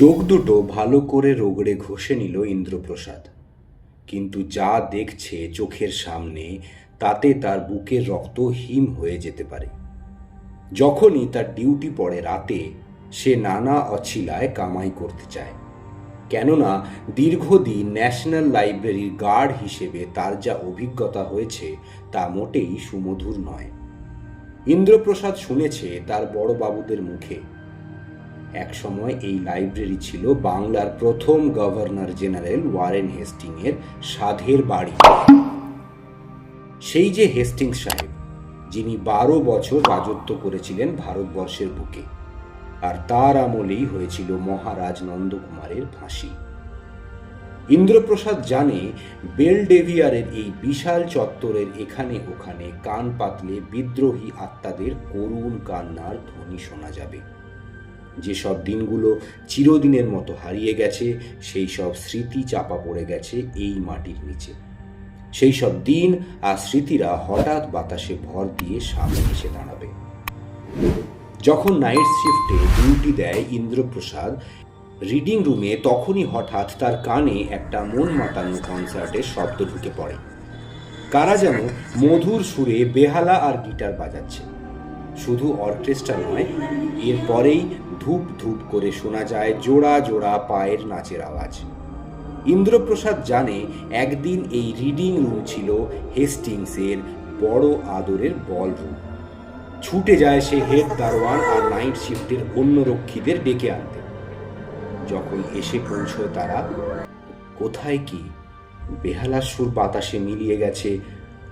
চোখ দুটো ভালো করে রোগড়ে ঘষে নিল ইন্দ্রপ্রসাদ। কিন্তু যা দেখছে চোখের সামনে, তাতে তার বুকের রক্ত হিম হয়ে যেতে পারে। যখনই তার ডিউটি পড়ে রাতে, সে নানা অছিলায় কামাই করতে চায়। কেননা দীর্ঘদিন ন্যাশনাল লাইব্রেরির গার্ড হিসেবে তার যা অভিজ্ঞতা হয়েছে, তা মোটেই সুমধুর নয়। ইন্দ্রপ্রসাদ শুনেছে তার বড় বাবুদের মুখে। একসময় এই লাইব্রেরি ছিল বাংলার প্রথম গভর্নর জেনারেল ওয়ারেন হেস্টিংয়ের সাধের বাড়ি। সেই যে হেস্টিংস সাহেব, যিনি বারো বছর রাজত্ব করেছিলেন ভারতবর্ষের বুকে, আর তার আমলেই হয়েছিল মহারাজ নন্দকুমারের ফাঁসি। ইন্দ্রপ্রসাদ জানে বেলডেভিয়ারের এই বিশাল চত্বরের এখানে ওখানে কান পাতলে বিদ্রোহী আত্মাদের করুণ কান্নার ধ্বনি শোনা যাবে। যেসব দিনগুলো চিরদিনের মতো হারিয়ে গেছে, সেই সব স্মৃতি চাপা পড়ে গেছে এই মাটির নিচে। সেই সব দিন আর স্মৃতিরা হঠাৎ বাতাসে ভর দিয়ে সামনে এসে দাঁড়াবে। যখন নাইট শিফটে ডিউটি দেয় ইন্দ্রপ্রসাদ, রিডিং রুমে তখনই হঠাৎ তার কানে একটা মন মাতানো কনসার্টের শব্দ ঢুকে পড়ে। কারা যেন মধুর সুরে বেহালা আর গিটার বাজাচ্ছে। শুধু অর্কেস্ট্রা নয় এরপরেই ধূপ ধূপ করে শোনা যায় জোড়া জোড়া পায়ের নাচের আওয়াজ। ইন্দ্রপ্রসাদ জানে একদিন এই রিডিং রুম ছিল হেস্টিংসের বড় আদরের বল রুম ছুটে যায় সে হেড দারোয়ান আর নাইট শিফটের অন্য রক্ষীদের ডেকে আনতে। যখন এসে পৌঁছয় তারা, কোথায় কি? বেহালার সুর বাতাসে মিলিয়ে গেছে,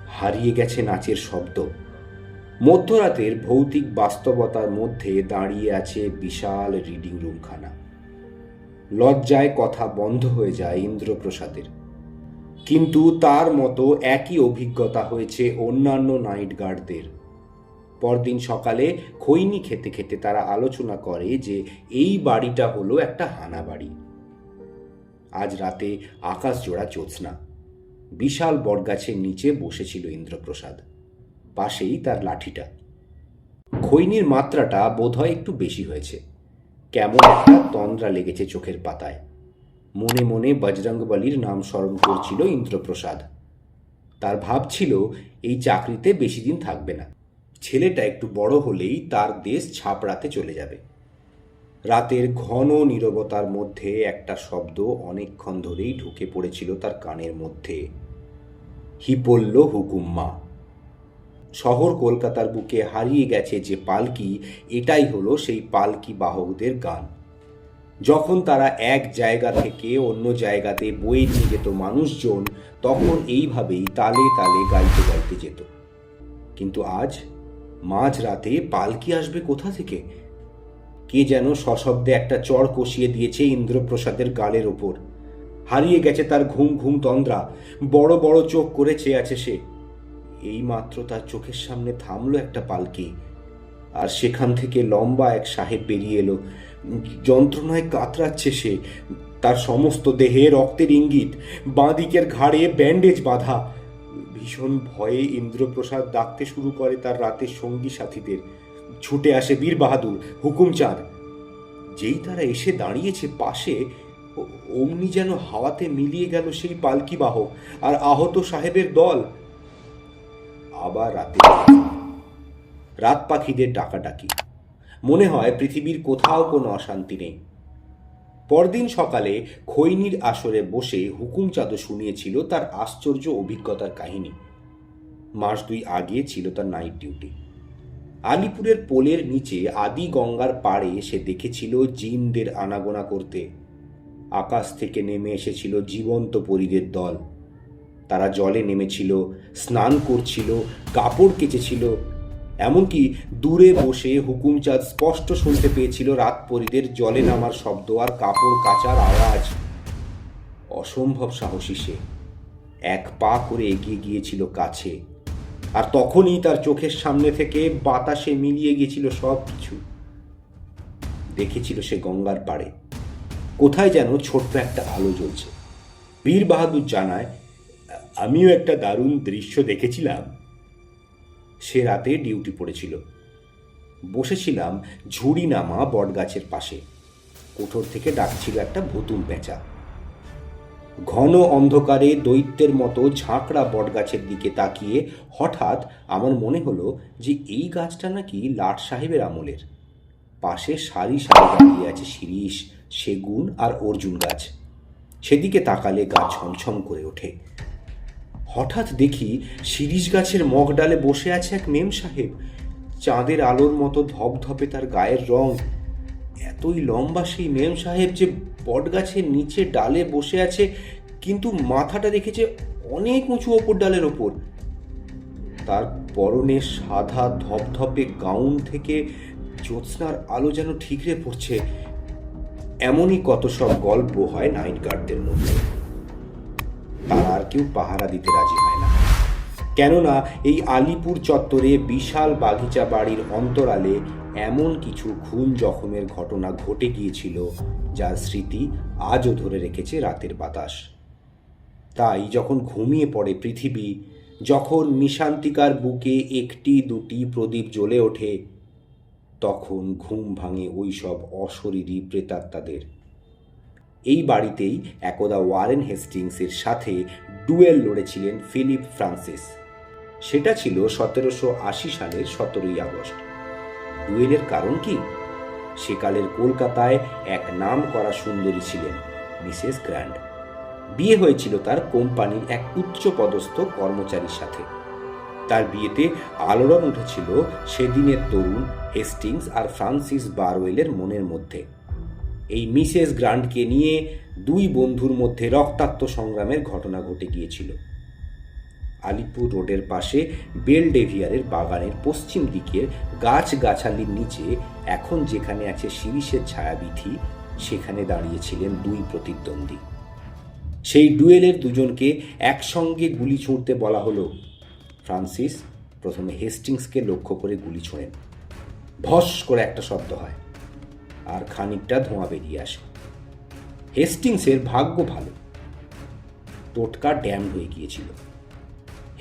হারিয়ে গেছে নাচের শব্দ। মধ্যরাতের ভৌতিক বাস্তবতার মধ্যে দাঁড়িয়ে আছে বিশাল রিডিং রুমখানা। লজ্জায় কথা বন্ধ হয়ে যায় ইন্দ্রপ্রসাদের। কিন্তু তার মতো একই অভিজ্ঞতা হয়েছে অন্যান্য নাইট গার্ডদের। পরদিন সকালে খৈনি খেতে খেতে তারা আলোচনা করে যে এই বাড়িটা হলো একটা হানা বাড়ি। আজ রাতে আকাশ জোড়া জ্যোৎস্না। বিশাল বটগাছের নিচে বসেছিল ইন্দ্রপ্রসাদ। পাশেই তার লাঠিটা। খৈনির মাত্রাটা বোধহয় একটু বেশি হয়েছে। কেমন একটা তন্দ্রা লেগেছে চোখের পাতায়। মনে মনে বজরঙ্গবলির নাম স্মরণ করছিল ইন্দ্রপ্রসাদ। তার ভাব ছিল, এই চাকরিতে বেশি দিন থাকবে না। ছেলেটা একটু বড় হলেই তার দেশ ছাপড়াতে চলে যাবে। রাতের ঘন নীরবতার মধ্যে একটা শব্দ অনেকক্ষণ ধরেই ঢুকে পড়েছিল তার কানের মধ্যে। হিপল্ল হুকুম্মা শহর কলকাতার বুকে হারিয়ে গেছে যে পালকি, এটাই হলো সেই পালকি বাহকদের গান। যখন তারা এক জায়গা থেকে অন্য জায়গাতে বয়ে নিয়ে যেত মানুষজন, তখন এইভাবেই তালে তালে গাইতে গাইতে যেত। কিন্তু আজ মাঝ রাতে পালকি আসবে কোথা থেকে? কে যেন সশব্দে একটা চড় কষিয়ে দিয়েছে ইন্দ্রপ্রসাদের গালের ওপর। হারিয়ে গেছে তার ঘুম ঘুম তন্দ্রা, বড় বড় চোখ করে চেয়ে আছে সে। এই মাত্র তার চোখের সামনে থামলো একটা পালকি। আর সেখান থেকে লম্বা এক সাহেব বেরিয়ে এলো। যন্ত্রণায় কাতরাচ্ছে সে। তার সমস্ত দেহে রক্তের ইঙ্গিত, বাঁদিকের ঘাড়ে ব্যান্ডেজ বাঁধা। ভীষণ ভয়ে ইন্দ্রপ্রসাদ ডাকতে শুরু করে তার রাতের সঙ্গী সাথীদের। ছুটে আসে বীর বাহাদুর, হুকুমচাঁদ। যেই তারা এসে দাঁড়িয়েছে পাশে অমনি যেন হাওয়াতে মিলিয়ে গেল সেই পালকি বাহক। আর আহত সাহেবের দল। আবার রাতে রাত পাখিদের ডাকাডাকি। মনে হয় পৃথিবীর কোথাও কোনো অশান্তি নেই। পরদিন সকালে খৈনির আসরে বসে হুকুমচাঁদও শুনিয়েছিল তার আশ্চর্য অভিজ্ঞতার কাহিনী। মাস দুই আগে ছিল তার নাইট ডিউটি। আলিপুরের পোলের নিচে আদি গঙ্গার পাড়ে সে দেখেছিল জিনদের আনাগোনা করতে। আকাশ থেকে নেমে এসেছিল জীবন্ত পরীদের দল। তারা জলে নেমেছিল, স্নান করছিল, কাপড় কেচেছিল। এমনকি দূরে বসে হুকুমচাঁদ স্পষ্ট শুনতে পেয়েছিল রাত পরীদের জলে নামার শব্দ আর কাপড় কাচার আওয়াজ। অসম্ভব সাহসী সে। এক পা করে এগিয়ে গিয়েছিল কাছে। আর তখনই তার চোখের সামনে থেকে বাতাসে মিলিয়ে গিয়েছিল সব কিছু দেখেছিল সে গঙ্গার পাড়ে। কোথায় যেন ছোট্ট একটা আলো জ্বলছে। বীর বাহাদুর জানায় আমিও একটা দারুণ দৃশ্য দেখেছিলাম। সে রাতে ডিউটি পড়েছিল। বসেছিলাম ঝুড়ি নামা বটগাছের পাশে। কোঠর থেকে ডাকছিল একটা ভুতুম পেঁচা। ঘন অন্ধকারে দৈত্যের মতো ঝাঁকড়া বটগাছের দিকে তাকিয়ে হঠাৎ আমার মনে হলো যে এই গাছটা নাকি লাট সাহেবের আমলের। পাশে সারি সারি দাঁড়িয়ে আছে শিরিষ, সেগুন আর অর্জুন গাছ। সেদিকে তাকালে গা ছমছম করে ওঠে। হঠাৎ দেখি শিরিষ গাছের মগ ডালে বসে আছে এক মেম সাহেব। চাঁদের আলোর মতো ধপধপে তার গায়ের রং। এতই লম্বা সেই মেম সাহেব যে বট গাছের নিচে ডালে বসে আছে, কিন্তু মাথাটা রেখেছে অনেক উঁচু ওপর ডালের ওপর। তার পরনে সাদা ধপধপে গাউন থেকে জ্যোৎস্নার আলো যেন ঠিকরে পড়ছে। এমনই কত সব গল্প হয় নাইট গার্ডদের মধ্যে। তারা আর কেউ পাহারা দিতে রাজি হয় না। কেননা এই আলিপুর চত্বরে বিশাল বাগিচা বাড়ির অন্তরালে এমন কিছু খুন জখমের ঘটনা ঘটে গিয়েছিল, যার স্মৃতি আজও ধরে রেখেছে রাতের বাতাস। তাই যখন ঘুমিয়ে পড়ে পৃথিবী, যখন নিশান্তিকার বুকে একটি দুটি প্রদীপ জ্বলে ওঠে, তখন ঘুম ভাঙে ওই সব অশরীরী প্রেতাত্মাদের। এই বাড়িতেই একদা ওয়ারেন হেস্টিংসের সাথে ডুয়েল লড়েছিলেন ফিলিপ ফ্রান্সিস। সেটা ছিল সতেরোশো আশি সালের সতেরোই আগস্ট। ডুয়েলের কারণ কি? সেকালের কলকাতায় এক নাম করা সুন্দরী ছিলেন, মিসেস গ্র্যান্ড। বিয়ে হয়েছিল তার কোম্পানির এক উচ্চ পদস্থ কর্মচারীর সাথে। তার বিয়েতে আলোড়ন উঠেছিল সেদিনের তরুণ হেস্টিংস আর ফ্রান্সিস বারওয়েলের মনের মধ্যে। এই মিসেস গ্রান্টকে নিয়ে দুই বন্ধুর মধ্যে রক্তাক্ত সংগ্রামের ঘটনা ঘটে গিয়েছিল। আলিপুর রোডের পাশে বেলডেভিয়ারের বাগানের পশ্চিম দিকের গাছগাছালির নিচে, এখন যেখানে আছে শিরিষের ছায়াবিথি সেখানে দাঁড়িয়েছিলেন দুই প্রতিদ্বন্দ্বী। সেই ডুয়েলের দুজনকে একসঙ্গে গুলি ছুঁড়তে বলা হলো। ফ্রান্সিস প্রথমে হেস্টিংসকে লক্ষ্য করে গুলি ছোঁড়েন। ভস করে একটা শব্দ হয়। আর খানিকটা ধোঁয়া বেরিয়ে আসে। হেস্টিংসের ভাগ্য ভালো। টোটকা ড্যাম হয়ে গিয়েছিল।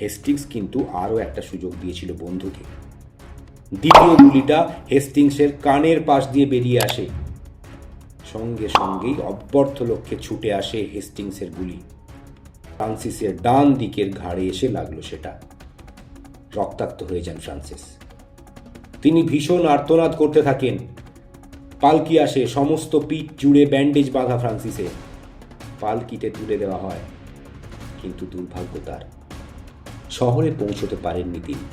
হেস্টিংস কিন্তু আরও একটা সুযোগ দিয়েছিল বন্ধুকে। দ্বিতীয় গুলিটা হেস্টিংসের কানের পাশ দিয়ে বেরিয়ে আসে। সঙ্গে সঙ্গেই অব্যর্থ লক্ষ্যে ছুটে আসে হেস্টিংসের গুলি। ফ্রান্সিসের ডান দিকের ঘাড়ে এসে লাগল সেটা। রক্তাক্ত হয়ে যান ফ্রান্সিস। তিনি ভীষণ আর্তনাদ করতে থাকেন। পালকি আসে সমস্ত পিঠ জুড়ে ব্যান্ডেজ বাঁধা ফ্রান্সিসে। পালকিতে তুলে দেওয়া হয়, কিন্তু দুর্ভাগ্য তার। শহরে পৌঁছতে পারেননি তিনি।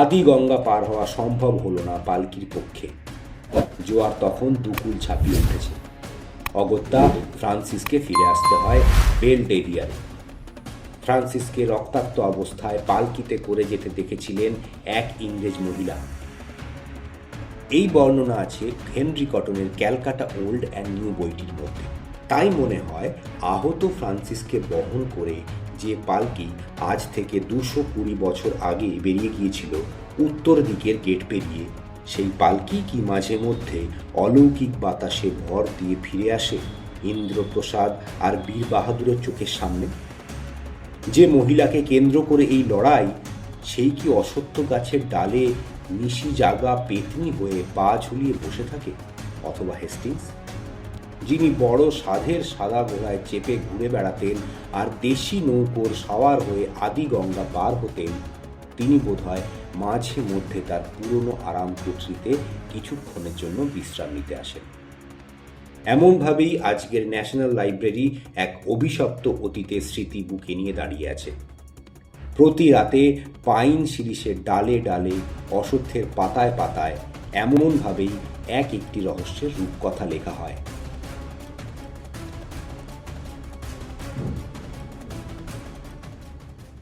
আদি গঙ্গা পার হওয়া সম্ভব হলো না পালকির পক্ষে। জোয়ার তখন দুকুল ছাপিয়ে উঠেছে। অগত্যা ফ্রান্সিসকে ফিরে আসতে হয় বেল ডেভিয়ারে ফ্রান্সিসকে রক্তাক্ত অবস্থায় পালকিতে করে যেতে দেখেছিলেন এক ইংরেজ মহিলা। এই বর্ণনা আছে হেনরি কটনের ক্যালকাটা ওল্ড অ্যান্ড নিউ বইটির মধ্যে। তাই মনে হয় আহত ফ্রান্সিসকে বহন করে যে পালকি আজ থেকে দুশো কুড়ি বছর আগে বেরিয়ে গিয়েছিল, উত্তর দিকের গেট পেরিয়ে, সেই পালকি কি মাঝে মধ্যে অলৌকিক বাতাসে ভর দিয়ে ফিরে আসে ইন্দ্রপ্রসাদ আর বীর বাহাদুরের চোখের সামনে? যে মহিলাকে কেন্দ্র করে এই লড়াই, সেই কি অসত্য গাছের ডালে নিশি জাগা পেতনি হয়ে পা ঝুলিয়ে বসে থাকে অথবা হেস্টিংস। যিনি বড় সাধের সাদা ঘোড়ায় চেপে ঘুরে বেড়াতেন আর দেশি নৌকোর সাওয়ার হয়ে আদি গঙ্গা পার হতেন, তিনি বোধহয় মাঝে মধ্যে তার পুরনো আরাম কুঠরিতে কিছুক্ষণের জন্য বিশ্রাম নিতে আসেন। এমনভাবেই আজকের ন্যাশনাল লাইব্রেরি এক অভিশপ্ত অতীতের স্মৃতি বুকে নিয়ে দাঁড়িয়ে আছে। প্রতি রাতে পাইন শিরিষের ডালে ডালে অশ্বত্থের পাতায় পাতায় এমনভাবেই এক একটি রহস্যের রূপকথা লেখা হয়।